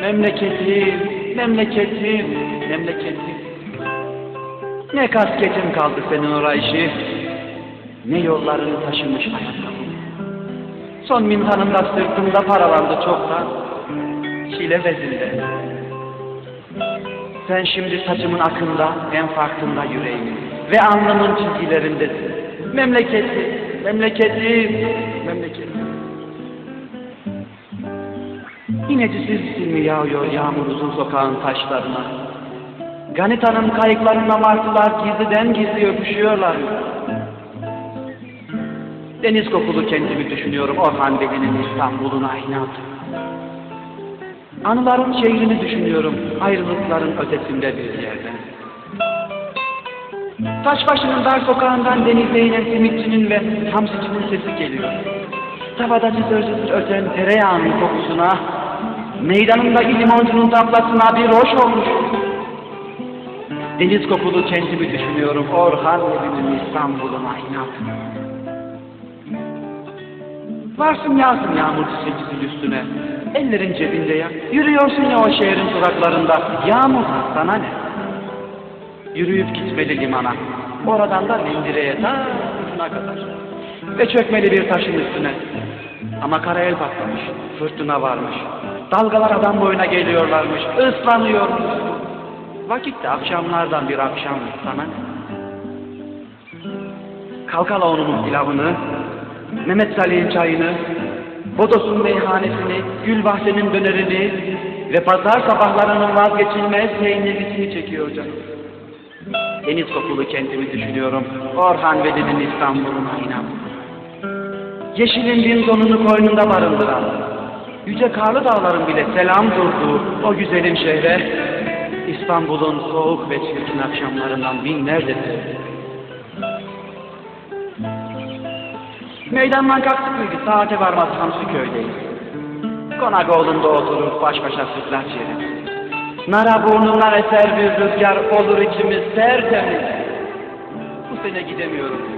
Memleketim, memleketim, memleketim. Ne kasketin kaldı senin orayışı, ne yollarını taşımış ayakkabın. Son mintanında sırtımda paralandı çoktan, çile bezinde. Sen şimdi saçımın akında, en farkında yüreğimin ve alnımın çizgilerindesin. Memleketi, memleketim, memleketim. İnecisiz mi yağıyor yağmur uzun sokağın taşlarına? Ganita'nın kayıklarında martılar gizliden gizli öpüşüyorlar. Deniz kokulu kendimi düşünüyorum Orhan Veli'nin İstanbul'una inat. Anıların şehrini düşünüyorum ayrılıkların ötesinde bir yerde. Taşbaşı'nın dar sokağından denize inen simitçinin ve hamsicinin sesi geliyor. Tavada cızır cızır öten tereyağının kokusuna, meydanındaki limoncunun tablasına bir hoş olmuş. Deniz kokulu kentimi düşünüyorum Orhan Veli'nin İstanbul'una inat. Varsın yağsın yağmur çiçekçisinin üstüne. Ellerin cebinde ya. Yürüyorsun ya o şehrin sokaklarında. Yağmur sana ne? Yürüyüp gitmeli limana. Oradan da Lindire'ye ta ucuna kadar. Ve çökmeli bir taşın üstüne. Ama kara el patlamış. Fırtına varmış. Dalgalar adam boyuna geliyorlarmış. Islanıyormuş. Vakitte akşamlardan bir akşam sana? Kalkala onun pilavını, Mehmet Salih'in çayını, Bodos'un meyhanesini, Gülbahçe'nin dönerini ve pazar sabahlarının vazgeçilmez peynirlisini çekiyor canım. Deniz kokulu kentimi düşünüyorum, Orhan Veli'nin İstanbul'una inan. Yeşilin bin donunu koynunda barındıran, yüce karlı dağların bile selam durduğu o güzelim şehre, İstanbul'un soğuk ve çirkin akşamlarından binlerce sevdim. Meydandan kalktık mıydı saate varmaz Hamsiköy'deyiz. Konakoğlu'nda oturur baş başa sütlaç yeriz. Nara burnundan eser bir rüzgar olur içimiz tertemiz. Bu sene gidemiyorum.